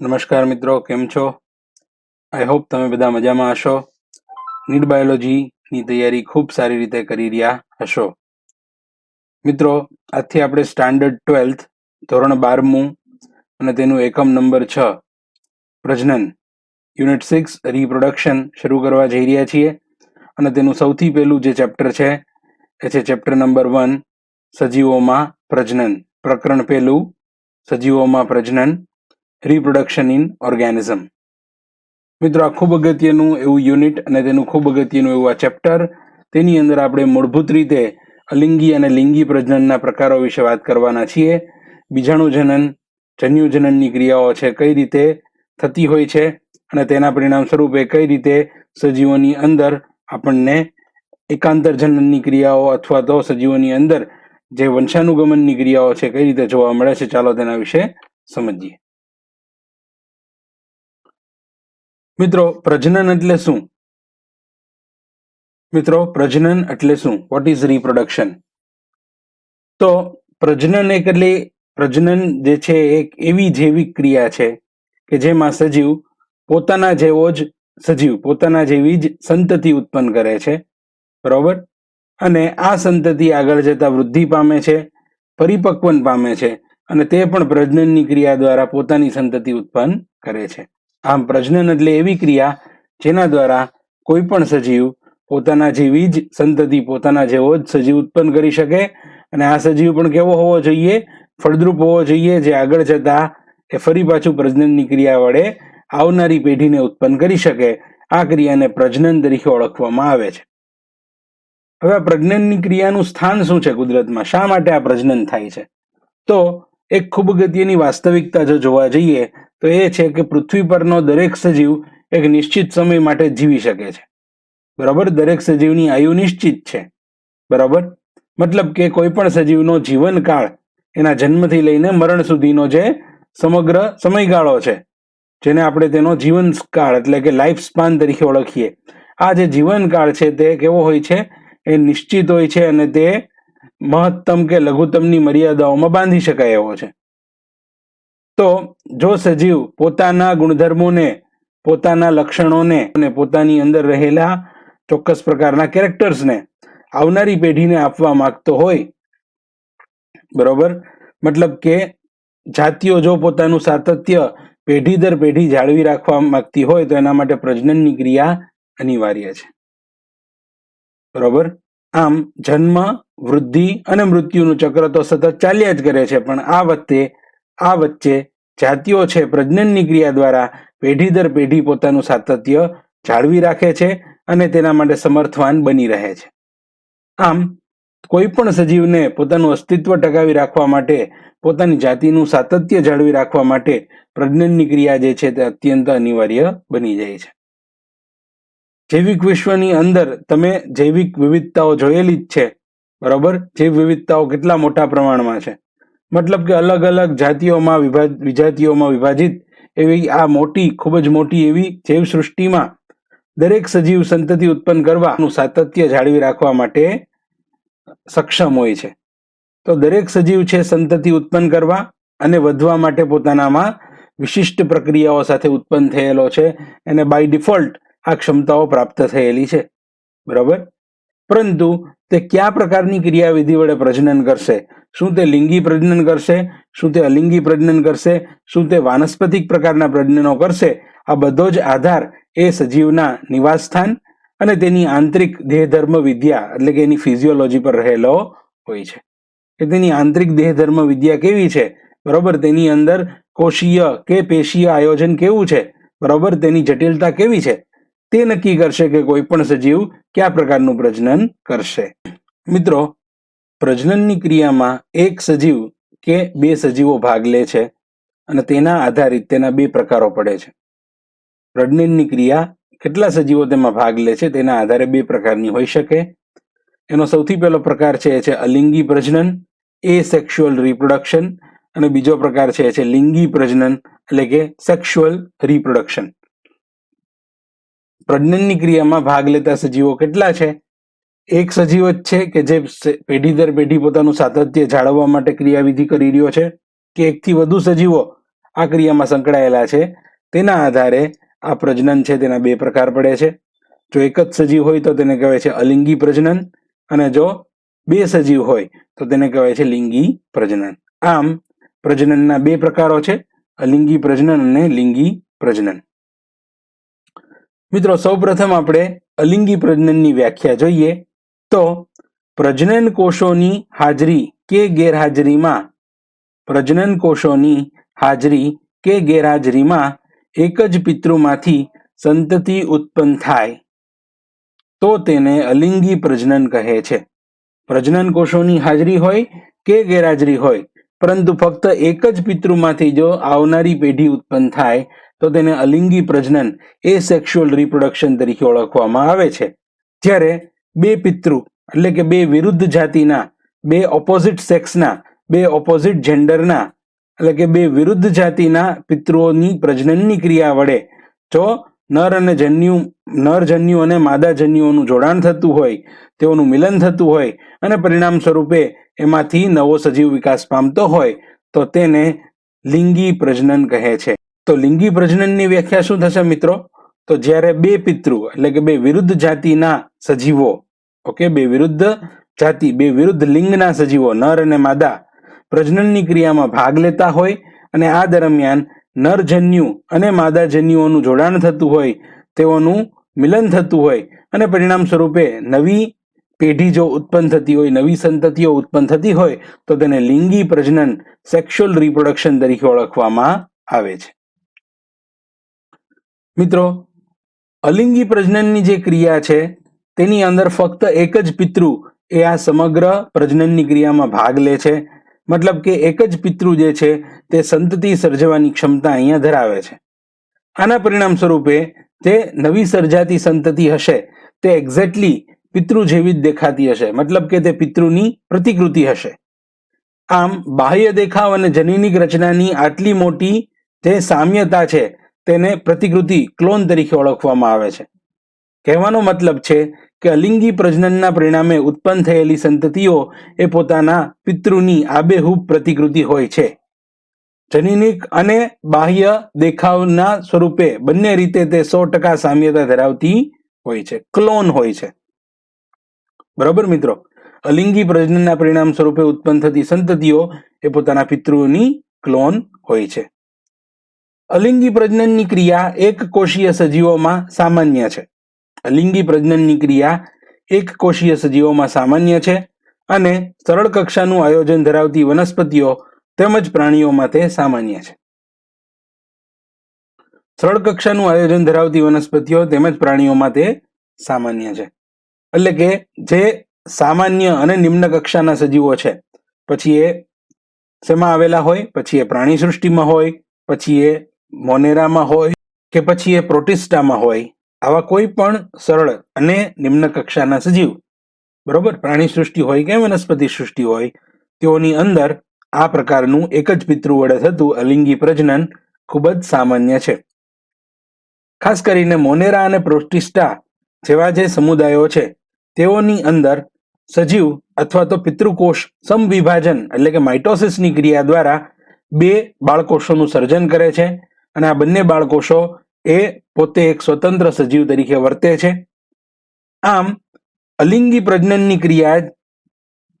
નમસ્કાર મિત્રો, કેમ છો? આઈ હોપ તમે બધા મજામાં હશો. નીટ બાયોલોજીની તૈયારી ખૂબ સારી રીતે કરી રહ્યા હશો. મિત્રો, આજથી આપણે સ્ટાન્ડર્ડ ટ્વેલ્થ ધોરણ બારમું અને તેનું એકમ નંબર છ, પ્રજનન યુનિટ સિક્સ રિપ્રોડક્શન શરૂ કરવા જઈ રહ્યા છીએ. અને તેનું સૌથી પહેલું જે ચેપ્ટર છે એ છે ચેપ્ટર નંબર વન સજીવોમાં પ્રજનન. પ્રકરણ પહેલું, સજીવોમાં પ્રજનન રિપ્રોડક્શન ઇન ઓર્ગેનિઝમ મિત્રો, આ ખૂબ અગત્યનું એવું યુનિટ અને તેનું ખૂબ અગત્યનું એવું આ ચેપ્ટર તેની અંદર આપણે મૂળભૂત રીતે અલિંગી અને લિંગી પ્રજનનના પ્રકારો વિશે વાત કરવાના છીએ. બીજાણુ જનન, જન્યુ ક્રિયાઓ છે, કઈ રીતે થતી હોય છે અને તેના પરિણામ સ્વરૂપે કઈ રીતે સજીવોની અંદર આપણને એકાંતર જનનની ક્રિયાઓ અથવા તો સજીવોની અંદર જે વંશાનુગમનની ક્રિયાઓ છે, કઈ રીતે જોવા મળે છે? ચાલો તેના વિશે સમજીએ. મિત્રો, પ્રજનન એટલે શું? મિત્રો, પ્રજનન એટલે શું? વોટ ઇઝ રિપ્રોડક્શન તો પ્રજનન એક એટલે પ્રજનન જે છે, એક એવી જૈવિક ક્રિયા છે કે જેમાં સજીવ પોતાના જેવો જ સજીવ, પોતાના જેવી જ સંતતિ ઉત્પન્ન કરે છે. બરોબર? અને આ સંતતિ આગળ જતા વૃદ્ધિ પામે છે, પરિપક્વન પામે છે અને તે પણ પ્રજનનની ક્રિયા દ્વારા પોતાની સંતતિ ઉત્પન્ન કરે છે. આમ પ્રજનન એટલે એવી ક્રિયા જેના દ્વારા કોઈ પણ સજીવ પોતાના જેવી જ સંતતિ પોતાના જેવો જ સજીવ ઉત્પન્ન કરી શકે અને આ સજીવ પણ કેવો હોવો જોઈએ? ફળદ્રુપ હોવો જોઈએ જે આગળ જતા એ ફરી પાછું પ્રજનનની ક્રિયા વડે આવનારી પેઢીને ઉત્પન્ન કરી શકે. આ ક્રિયાને પ્રજનન તરીકે ઓળખવામાં આવે છે. હવે આ પ્રજનનની ક્રિયાનું સ્થાન શું છે કુદરતમાં? શા માટે આ પ્રજનન થાય છે? તો એક ખૂબ ગતિની વાસ્તવિકતા જો જોવા જઈએ, તો એ છે કે પૃથ્વી પરનો દરેક સજીવ એક નિશ્ચિત સમય માટે જીવી શકે છે. બરાબર? દરેક સજીવની આયુ નિશ્ચિત છે. બરાબર? મતલબ કે કોઈ પણ સજીવનો જીવનકાળ એના જન્મથી લઈને મરણ સુધીનો જે સમગ્ર સમયગાળો છે, જેને આપણે તેનો જીવનકાળ એટલે કે લાઈફ સ્પાન તરીકે ઓળખીએ, આ જે જીવનકાળ છે તે કેવો હોય છે? એ નિશ્ચિત હોય છે અને તે મહત્તમ કે લઘુત્તમની મર્યાદાઓમાં બાંધી શકાય એવો છે. તો જો સજીવ પોતાના ગુણધર્મોને, પોતાના લક્ષણોને અને પોતાની અંદર રહેલા ચોક્કસ પ્રકારના કેરેક્ટર્સને આવનારી પેઢીને આપવા માંગતો હોય, બરોબર? મતલબ કે જાતિઓ જો પોતાનું સાતત્ય પેઢી દર પેઢી જાળવી રાખવા માંગતી હોય તો એના માટે પ્રજનનની ક્રિયા અનિવાર્ય છે. બરોબર? આમ જન્મ, વૃદ્ધિ અને મૃત્યુનું ચક્ર તો સતત ચાલ્યા જ કરે છે, પણ આ વખતે, આ વચ્ચે જાતિઓ છે, પ્રજનનની ક્રિયા દ્વારા પેઢી દર પેઢી પોતાનું સાતત્ય જાળવી રાખે છે અને તેના માટે સમર્થવાન બની રહે છે. આમ, કોઈ પણ સજીવને પોતાનું અસ્તિત્વ ટકાવી રાખવા માટે, પોતાની જાતિનું સાતત્ય જાળવી રાખવા માટે પ્રજનનની ક્રિયા જે છે તે અત્યંત અનિવાર્ય બની જાય છે. જૈવિક વિશ્વની અંદર તમે જૈવિક વિવિધતાઓ જોયેલી જ છે, બરાબર? જૈવ વિવિધતાઓ કેટલા મોટા પ્રમાણમાં છે? મતલબ કે અલગ અલગ જાતિઓમાં વિભાજ, વિજાતિઓમાં વિભાજિત એવી આ મોટી, ખૂબ જ મોટી એવી જૈવ સૃષ્ટિમાં દરેક સજીવ સંતતિ ઉત્પન્ન કરવાનું સાતત્ય જાળવી રાખવા માટે સક્ષમ હોય છે. તો દરેક સજીવ છે સંતતિ ઉત્પન્ન કરવા અને વધવા માટે પોતાનામાં વિશિષ્ટ પ્રક્રિયાઓ સાથે ઉત્પન્ન થયેલો છે. એને બાય ડિફોલ્ટ આ ક્ષમતાઓ પ્રાપ્ત થયેલી છે. બરાબર? પરંતુ તે કયા પ્રકારની ક્રિયાવિધિ વડે પ્રજનન કરશે? શું તે લિંગી પ્રજનન કરશે? શું તે અલિંગી પ્રજનન કરશે? શું તે વાનસ્પતિક પ્રકારના પ્રજનનો કરશે? આ બધો જ આધાર એ સજીવના નિવાસસ્થાન અને તેની આંતરિક દેહધર્મ વિદ્યા, એટલે કે એની ફિઝિયોલોજી પર રહેલો હોય છે. કે તેની આંતરિક દેહધર્મ વિદ્યા કેવી છે? બરોબર? તેની અંદર કોષીય કે પેશીય આયોજન કેવું છે? બરોબર? તેની જટિલતા કેવી છે? તે નક્કી કરશે કે કોઈ પણ સજીવ કયા પ્રકારનું પ્રજનન કરશે. મિત્રો, પ્રજનનની ક્રિયામાં એક સજીવ કે બે સજીવો ભાગ લે છે અને તેના આધારિત તેના બે પ્રકારો પડે છે. પ્રજનનની ક્રિયા કેટલા સજીવો તેમાં ભાગ લે છે તેના આધારે બે પ્રકારની હોઈ શકે. એનો સૌથી પહેલો પ્રકાર છે એ છે અલિંગી પ્રજનન, એ સેક્સ્યુઅલ રિપ્રોડક્શન અને બીજો પ્રકાર છે એ છે લિંગી પ્રજનન એટલે કે સેક્સ્યુઅલ રિપ્રોડક્શન. પ્રજનનની ક્રિયામાં ભાગ લેતા સજીવો કેટલા છે? એક સજીવ જ છે કે જે પેઢી દર પેઢી પોતાનું સાતત્ય જાળવવા માટે ક્રિયાવિધિ કરી રહ્યો છે કે એકથી વધુ સજીવો આ ક્રિયામાં સંકળાયેલા છે? તેના આધારે આ પ્રજનન છે તેના બે પ્રકાર પડે છે. જો એક જ સજીવ હોય તો તેને કહેવાય છે અલિંગી પ્રજનન અને જો બે સજીવ હોય તો તેને કહેવાય છે લિંગી પ્રજનન. આમ પ્રજનનના બે પ્રકારો છે, અલિંગી પ્રજનન અને લિંગી પ્રજનન. મિત્રો, સૌપ્રથમ આપણે અલિંગી પ્રજનનની વ્યાખ્યા જોઈએ. તો પ્રજનન કોષોની હાજરી કે ગેરહાજરીમાં, પ્રજનન કોષોની હાજરી કે ગેરહાજરીમાં એક જ પિતૃમાંથી સંતતિ ઉત્પન્ન થાય. તો તેને અલિંગી પ્રજનન કહે છે. પ્રજનન કોષોની હાજરી હોય કે ગેરહાજરી હોય, પરંતુ ફક્ત એક જ પિતૃમાંથી જો આવનારી પેઢી ઉત્પન્ન થાય તો તેને અલિંગી પ્રજનન એ સેક્સ્યુઅલ રિપ્રોડક્શન તરીકે ઓળખવામાં આવે છે. જ્યારે બે પિતૃ, એટલે કે બે વિરુદ્ધ જાતિના, બે ઓપોઝિટ સેક્સના બે ઓપોઝિટ જેન્ડરના એટલે કે બે વિરુદ્ધ જાતિના પિતૃઓની પ્રજનનની ક્રિયા વડે, જો નર અને જન્યુ, નર જન્યુ અને માદા જન્યુઓનું જોડાણ થતું હોય, તેઓનું મિલન થતું હોય, અને પરિણામ સ્વરૂપે એમાંથી નવો સજીવ વિકાસ પામતો હોય, તો તેને લિંગી પ્રજનન કહે છે. તો લિંગી પ્રજનનની વ્યાખ્યા શું થશે મિત્રો? તો જ્યારે બે પિતૃ એટલે કે બે વિરુદ્ધ જાતિના સજીવો, ઓકે, બે વિરુદ્ધ જાતિ, બે વિરુદ્ધ લિંગના સજીવો, નર અને માદા, પ્રજનનની ક્રિયામાં ભાગ લેતા હોય અને આ દરમિયાન નરજન્યુ અને માદા જન્યુઓનું જોડાણ થતું હોય, તેઓનું મિલન થતું હોય અને પરિણામ સ્વરૂપે નવી પેઢી જો ઉત્પન્ન થતી હોય, નવી સંતતિઓ ઉત્પન્ન થતી હોય, તો તેને લિંગી પ્રજનન, સેક્સ્યુઅલ રિપ્રોડક્શન તરીકે ઓળખવામાં આવે છે. મિત્રો, અલિંગી પ્રજનનની જે ક્રિયા છે, તેની અંદર ફક્ત એક જ પિતૃ એ આ સમગ્ર પ્રજનનની ક્રિયામાં ભાગ લે છે. મતલબ કે એક જ પિતૃ જે છે, તે સંતતિ સર્જવાની ક્ષમતા અહીંયા ધરાવે છે. આના પરિણામ સ્વરૂપે જે નવી સર્જાતી સંતતિ હશે, તે એક્ઝેક્ટલી પિતૃ જેવી જ દેખાતી હશે. મતલબ કે તે પિતૃની પ્રતિકૃતિ હશે. આમ બાહ્ય દેખાવ અને જનીનિક રચનાની આટલી મોટી જે સામ્યતા છે તેને પ્રતિકૃતિ ક્લોન તરીકે ઓળખવામાં આવે છે. કહેવાનો મતલબ છે કે અલિંગી પ્રજનનના પરિણામે ઉત્પન્ન થયેલી સંતતિઓ એ પોતાના પિતૃની આબેહૂબ પ્રતિકૃતિ હોય છે. જનીનિક અને બાહ્ય દેખાવના સ્વરૂપે બંને રીતે તે સો ટકા સામ્યતા ધરાવતી હોય છે. ક્લોન હોય છે. બરોબર મિત્રો? અલિંગી પ્રજનનના પરિણામ સ્વરૂપે ઉત્પન્ન થતી સંતતિઓ એ પોતાના પિતૃની ક્લોન હોય છે. અલિંગી પ્રજનનની ક્રિયા એક કોષીય સજીવોમાં સામાન્ય છે. અલિંગી પ્રજનનની ક્રિયા એક કોષીય સજીવોમાં સામાન્ય છે અને સરળ કક્ષાનું આયોજન ધરાવતી વનસ્પતિઓ તેમજ પ્રાણીઓમાં તે સામાન્ય છે. સરળ કક્ષાનું આયોજન ધરાવતી વનસ્પતિઓ તેમજ પ્રાણીઓમાં તે સામાન્ય છે. એટલે કે જે સામાન્ય અને નિમ્ન કક્ષાના સજીવો છે. પછી એ શેમાં આવેલા હોય? પછી એ પ્રાણી સૃષ્ટિમાં હોય? પછી એ મોનેરામાં હોય કે પછી એ પ્રોટિસ્ટામાં હોય, આવા કોઈ પણ સરળ અને નિમ્ન કક્ષાના સજીવ, બરોબર? પ્રાણી સૃષ્ટિ હોય કે વનસ્પતિ સૃષ્ટિ હોય, તેઓની અંદર આ પ્રકારનું એક જ પિતૃ વડે થતું અલિંગી પ્રજનન ખૂબ જ સામાન્ય છે. ખાસ કરીને મોનેરા અને પ્રોટિસ્ટા જેવા જે સમુદાયો છે, તેઓની અંદર સજીવ અથવા તો પિતૃકોષ સમવિભાજન એટલે કે માઇટોસિસની ક્રિયા દ્વારા બે બાળકોષોનું સર્જન કરે છે અને આ બંને બાળકોષો એ પોતે એક સ્વતંત્ર સજીવ તરીકે વર્તે છે. આમ, અલિંગી પ્રજનનની ક્રિયા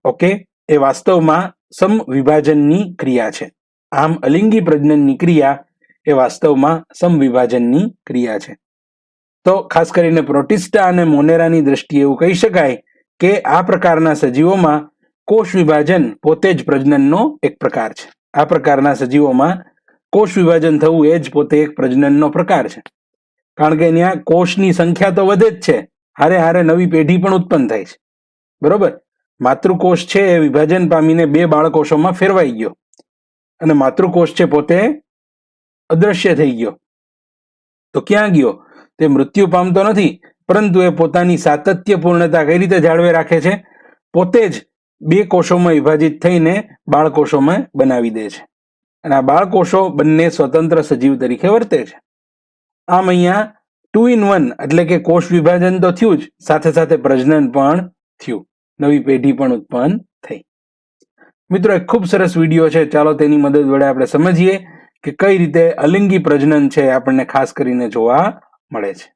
ઓકે, એ વાસ્તવમાં સમવિભાજનની ક્રિયા છે. આમ, અલિંગી પ્રજનનની ક્રિયા એ વાસ્તવમાં સમવિભાજનની ક્રિયા છે. તો ખાસ કરીને પ્રોટિસ્ટા અને મોનેરાની દ્રષ્ટિએ એવું કહી શકાય કે આ પ્રકારના સજીવોમાં કોષ વિભાજન પોતે જ પ્રજનનનો એક પ્રકાર છે. આ પ્રકારના સજીવોમાં કોષ વિભાજન થવું એ જ પોતે એક પ્રજનનનો પ્રકાર છે. કારણ કે ત્યાં કોષની સંખ્યા તો વધે જ છે. હારે હારે નવી પેઢી પણ ઉત્પન્ન થાય છે. બરોબર? માતૃકોષ છે એ વિભાજન પામીને બે બાળકોષોમાં ફેરવાઈ ગયો. અને માતૃકોષ છે પોતે અદ્રશ્ય થઈ ગયો. તો ક્યાં ગયો? તે મૃત્યુ પામતો નથી, પરંતુ એ પોતાની સાતત્યપૂર્ણતા કઈ રીતે જાળવે રાખે છે? પોતે જ બે કોષોમાં વિભાજિત થઈને બાળકોષોમાં બનાવી દે છે. અને આ બાળકોષો બંને સ્વતંત્ર સજીવ તરીકે વર્તે છે. આમ અહીંયા ટુ ઇન વન એટલે કે કોષ વિભાજન તો થયું જ, સાથે સાથે પ્રજનન પણ થયું. નવી પેઢી પણ ઉત્પન્ન થઈ. મિત્રો, એક ખૂબ સરસ વીડિયો છે. ચાલો તેની મદદ વડે આપણે સમજીએ કે કઈ રીતે અલિંગી પ્રજનન છે આપણને ખાસ કરીને જોવા મળે છે.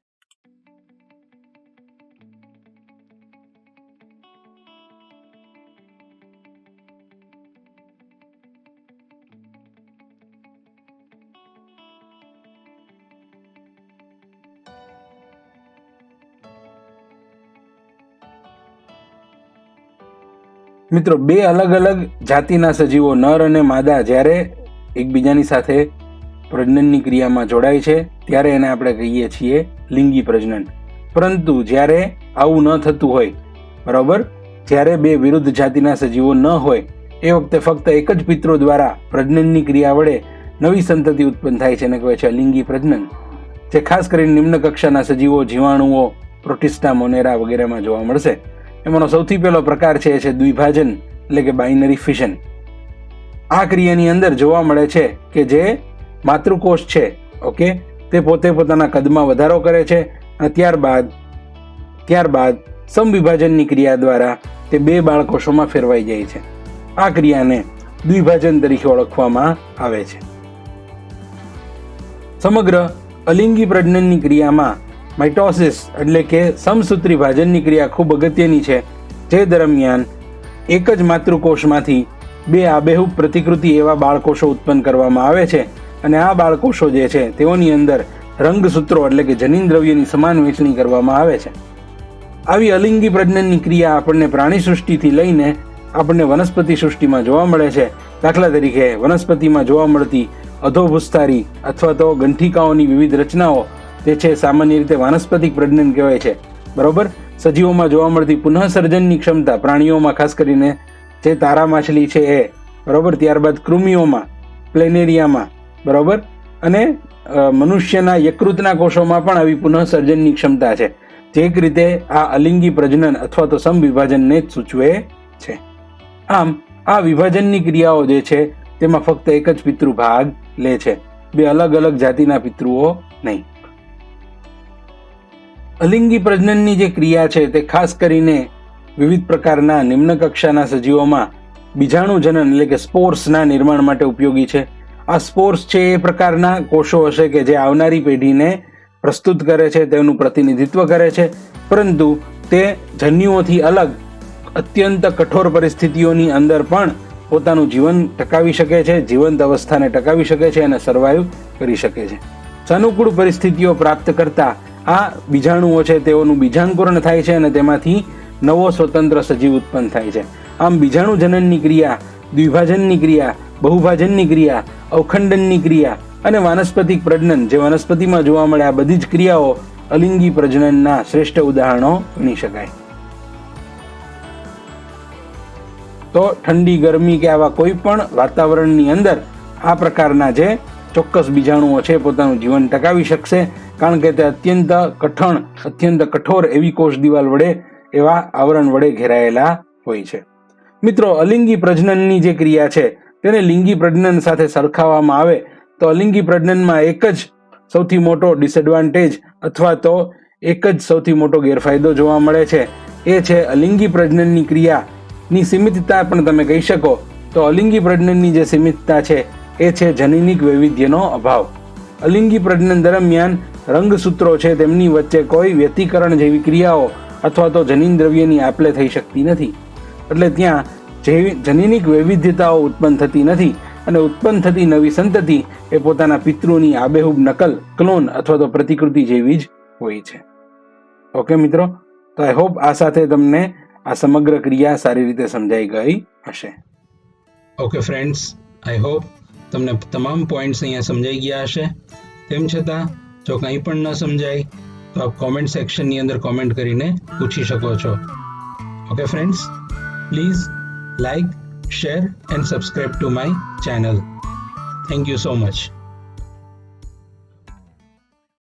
મિત્રો, બે અલગ અલગ જાતિના સજીવો નર અને માદા જ્યારે એકબીજાની સાથે પ્રજનનની ક્રિયામાં જોડાય છે, ત્યારે એને આપણે કહીએ છીએ લિંગી પ્રજનન. પરંતુ જ્યારે આવું ન થતું હોય, બરાબર? જ્યારે બે વિરુદ્ધ જાતિના સજીવો ન હોય, એ વખતે ફક્ત એક જ પિત્રો દ્વારા પ્રજનનની ક્રિયા વડે નવી સંતતિ ઉત્પન્ન થાય છે, એને કહે છે લિંગી પ્રજનન. જે ખાસ કરીને નિમ્ન કક્ષાના સજીવો, જીવાણુઓ, પ્રોટિસ્ટા, મોનેરા વગેરેમાં જોવા મળશે. એમાંનો સૌથી પહેલો પ્રકાર છે એ છે દ્વિભાજન, એટલે કે બાઇનરી ફિશન. આ ક્રિયાની અંદર જોવા મળે છે કે જે માતૃકોષ છે, ઓકે? તે પોતે પોતાના કદમાં વધારો કરે છે અને ત્યારબાદ ત્યારબાદ સમવિભાજનની ક્રિયા દ્વારા તે બે બાળકોષોમાં ફેરવાઈ જાય છે. આ ક્રિયાને દ્વિભાજન તરીકે ઓળખવામાં આવે છે. સમગ્ર અલિંગી પ્રજનનની ક્રિયામાં માઇટોસિસ એટલે કે સમસૂત્રી ભાજનની ક્રિયા ખૂબ અગત્યની છે. જે દરમિયાન એક જ માતૃકોષમાંથી બે આબેહૂબ પ્રતિકૃતિ એવા બાળકોષો ઉત્પન્ન કરવામાં આવે છે. અને આ બાળકોષો જે છે, તેઓની અંદર રંગસૂત્રો એટલે કે જનીન દ્રવ્યની સમાન વહેંચણી કરવામાં આવે છે. આવી અલિંગી પ્રજનનની ક્રિયા આપણને પ્રાણી સૃષ્ટિથી લઈને આપણને વનસ્પતિ સૃષ્ટિમાં જોવા મળે છે. દાખલા તરીકે વનસ્પતિમાં જોવા મળતી અધોભૂસ્તારી અથવા તો ગંઠિકાઓની વિવિધ રચનાઓ તે છે સામાન્ય રીતે વાનસ્પતિક પ્રજનન કહેવાય છે. બરોબર? સજીવોમાં જોવા મળતી પુનઃસર્જનની ક્ષમતા પ્રાણીઓમાં, ખાસ કરીને જે તારા માછલી છે એ. બરોબર? ત્યારબાદ કૃમિઓમાં, પ્લેનેરિયામાં. બરોબર? અને મનુષ્યના યકૃતના કોષોમાં પણ આવી પુનઃસર્જનની ક્ષમતા છે. જે એક રીતે આ અલિંગી પ્રજનન અથવા તો સમવિભાજનને જ સૂચવે છે. આમ, આ વિભાજનની ક્રિયાઓ જે છે, તેમાં ફક્ત એક જ પિતૃ ભાગ લે છે. બે અલગ અલગ જાતિના પિતૃઓ નહીં. અલિંગી પ્રજનનની જે ક્રિયા છે તે ખાસ કરીને વિવિધ પ્રકારના નિમ્ન કક્ષાના સજીવોમાં બીજાણુજનન એટલે કે સ્પોર્સના નિર્માણ માટે ઉપયોગી છે. આ સ્પોર્સ છે એ પ્રકારના કોષો હશે કે જે આવનારી પેઢીને પ્રસ્તુત કરે છે, તેનું પ્રતિનિધિત્વ કરે છે. પરંતુ તે જન્યુઓથી અલગ, અત્યંત કઠોર પરિસ્થિતિઓની અંદર પણ પોતાનું જીવન ટકાવી શકે છે, જીવંત અવસ્થાને ટકાવી શકે છે અને સર્વાઈવ કરી શકે છે. સાનુકૂળ પરિસ્થિતિઓ પ્રાપ્ત કરતા આ બીજાણુઓ છે, તેઓનું બીજાંકુરણ થાય છે અને તેમાંથી નવો સ્વતંત્ર સજીવ ઉત્પન્ન થાય છે. આમ બીજાણુ જનનની ક્રિયા, દ્વિભાજનની ક્રિયા, બહુભાજનની ક્રિયા, અવખંડનની ક્રિયા અને વાનસ્પતિક પ્રજનન, જે વનસ્પતિમાં જોવા મળે આ બધી જ ક્રિયાઓ અલિંગી પ્રજનનના શ્રેષ્ઠ ઉદાહરણો ગણી શકાય. તો ઠંડી, ગરમી કે આવા કોઈ પણ વાતાવરણની અંદર આ પ્રકારના જે ચોક્કસ બીજાણુઓ છે, પોતાનું જીવન ટકાવી શકશે કારણ કે તે અત્યંત કઠણ, અત્યંત કઠોર એવી કોષ દિવાલ વડે એવા આવરણ વડે ઘેરાયેલા હોય છે. મિત્રો, અલિંગી પ્રજનનની જે ક્રિયા છે, તેને લિંગી પ્રજનન સાથે સરખાવવામાં આવે તો અલિંગી પ્રજનનમાં એક જ સૌથી મોટો ડિસએડવાન્ટેજ અથવા તો એક જ સૌથી મોટો ગેરફાયદો જોવા મળે છે. એ છે અલિંગી પ્રજનનની ક્રિયાની સીમિતતા પણ તમે કહી શકો. તો અલિંગી પ્રજનનની જે સીમિતતા છે, એ છે જનીનિક વૈવિધ્યનો અભાવ. અલિંગી પ્રજનન દરમિયાન રંગસૂત્રો છે, તેમની વચ્ચે કોઈ વ્યતિકરણ જેવી ક્રિયાઓ અથવા તો જનીન દ્રવ્યની આપલે થઈ શકતી નથી. એટલે ત્યાં જેવી જનીનિક વૈવિધ્યતાઓ ઉત્પન્ન થતી નથી અને ઉત્પન્ન થતી નવી સંતતિ એ પોતાના પિતૃની આબેહૂબ નકલ, ક્લોન અથવા તો પ્રતિકૃતિ જેવી જ હોય છે. ઓકે મિત્રો, તો આઈ હોપ આ સાથે તમને આ સમગ્ર ક્રિયા સારી રીતે સમજાઈ ગઈ હશે. ઓકે ફ્રેન્ડ્સ, આઈ હોપ તમને તમામ પોઈન્ટ્સ અહીંયા સમજાઈ ગયા હશે. તેમ છતાં જો કંઈ પણ ન સમજાય, તો આપ કોમેન્ટ સેક્શનની અંદર કોમેન્ટ કરીને પૂછી શકો છો. Okay friends please like share and subscribe to my channel thank you so much